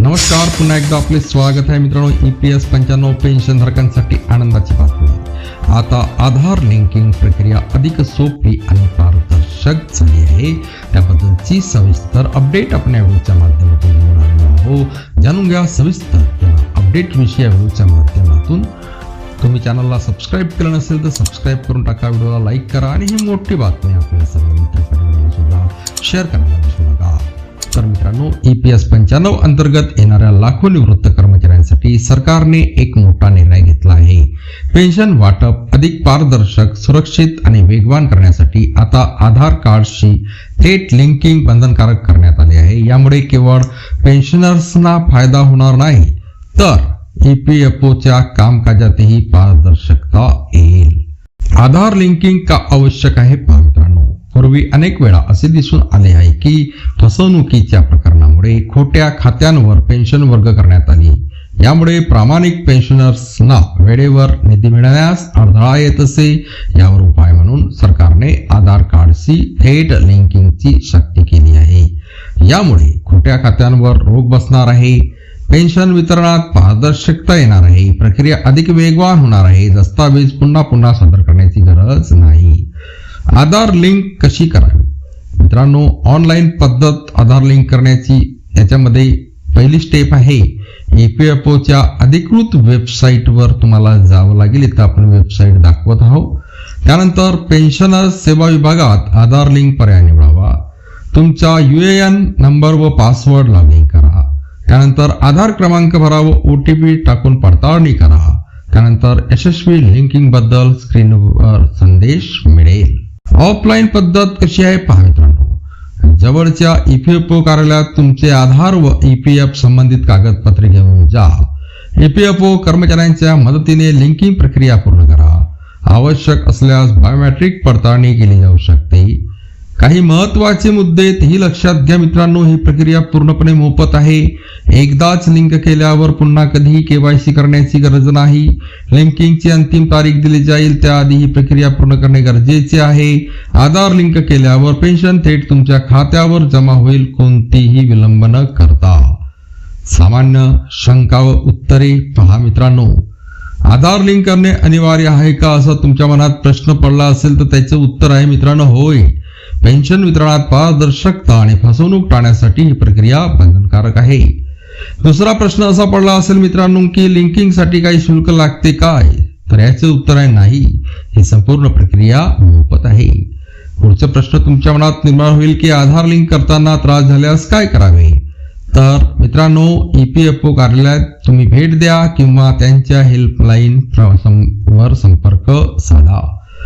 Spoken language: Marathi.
नमस्कार पुन्हा एकदा आपले स्वागत आहे मित्रांनो ई पी एस पंच्याण्णव पेन्शनधारकांसाठी आनंदाची बातमी. आता आधार लिंकिंग प्रक्रिया अधिक सोपी आणि पारदर्शक झाली आहे. त्याबद्दलची सविस्तर अपडेट आपण या व्हिडिओच्या माध्यमातून घेऊन आलेलो आहोत. जाणून घ्या सविस्तर किंवा अपडेट विषयी या व्हिडिओच्या माध्यमातून. तुम्ही चॅनलला सबस्क्राईब केलं नसेल तर सबस्क्राईब करून टाका व्हिडिओला लाईक करा आणि ही मोठी बातमी आपल्या सर्व मित्रपरिवाराला सुद्धा शेअर करायला मित्रांनो ई पी एस पंच्याण्णव अंतर्गत येणाऱ्या लाखो निवृत्त कर्मचाऱ्यांसाठी सरकारने एक मोठा निर्णय घेतला आहे. पेन्शन वाटप अधिक पारदर्शक सुरक्षित आणि वेगवान करण्यासाठी आता आधार कार्डशी थेट लिंकिंग बंधनकारक करण्यात आले आहे. यामुळे केवळ पेन्शनर्सना फायदा होणार नाही तर ई पी एफ ओच्या कामकाजातही पारदर्शकता येईल. आधार लिंकिंग का आवश्यक आहे पूर्वी अनेक वेळा असे दिसून आले आहे की फसवणुकीच्या प्रकरणामुळे खोट्या खात्यांवर पेन्शन वर्ग करण्यात आली. यामुळे प्रामाणिक पेन्शनर्सना वेळेवर निधी मिळण्यास अडथळा येत असे यावर उपाय म्हणून सरकारने आधार कार्डशी थेट लिंकिंगची शक्ती केली आहे. यामुळे खोट्या खात्यांवर रोग बसणार आहे. पेन्शन वितरणात पारदर्शकता येणार आहे. प्रक्रिया अधिक वेगवान होणार आहे. दस्तावेज पुन्हा पुन्हा सादर करण्याची गरज नाही. आधार लिंक कशी करावी? मित्रांनो ऑनलाईन पद्धत आधार लिंक करण्याची याच्यामध्ये पहिली स्टेप आहे. ई पी एफ ओच्या अधिकृत वेबसाईटवर तुम्हाला जावं लागेल. इथं आपण वेबसाईट दाखवत आहोत. त्यानंतर पेन्शनर सेवा विभागात आधार लिंक पर्याय निवडावा. तुमचा यू ए एन नंबर व पासवर्ड लॉग इन करा. त्यानंतर आधार क्रमांक भरा व ओ टी पी टाकून पडताळणी करा. त्यानंतर यशस्वी लिंकिंगबद्दल स्क्रीनवर संदेश मिळेल. ऑफलाईन पद्धत कशी आहे पहा जवळच्या ई पी एफ ओ कार्यालयात तुमचे आधार व ई पी एफ संबंधित कागदपत्रे घेऊन जा. ई पी एफ ओ कर्मचाऱ्यांच्या मदतीने लिंकिंग प्रक्रिया पूर्ण करा. आवश्यक असल्यास बायोमेट्रिक पडताळणी केली जाऊ शकते. काही महत्त्वाचे मुद्दे ही लक्षात घ्या मित्रांनो. ही प्रक्रिया पूर्णपणे मोफत आहे. एकदाच लिंक केल्यावर पुन्हा कधीही केवायसी करण्याची गरज नाही. लिंकिंगची अंतिम तारीख दिली जाईल त्याआधी ही प्रक्रिया पूर्ण करणे गरजेचे आहे. आधार लिंक केल्यावर पेन्शन थेट तुमच्या खात्यावर जमा होईल कोणतीही विलंब न करता. सामान्य शंका व उत्तरे पहा मित्रांनो. आधार लिंक करणे अनिवार्य आहे का? असा तुमच्या मनात प्रश्न पडला असेल तर त्याचे उत्तर आहे मित्रांनो होय. पेन्शन वितरणात पारदर्शकता आणि फसवणूक टाळण्यासाठी ही प्रक्रिया बंधनकारक आहे. दुसरा प्रश्न असा पडला असेल मित्रांनो की लिंकिंगसाठी काही शुल्क लागते काय? तर याचे उत्तर आहे नाही. ही संपूर्ण प्रक्रिया मोफत आहे. पुढचा प्रश्न तुमच्या मनात निर्माण होईल की आधार लिंक करताना त्रास झाल्यास काय करावे? तर मित्रांनो ई पी एफ ओ कार्यालयात तुम्ही भेट द्या किंवा त्यांच्या हेल्पलाईन वर संपर्क साधा.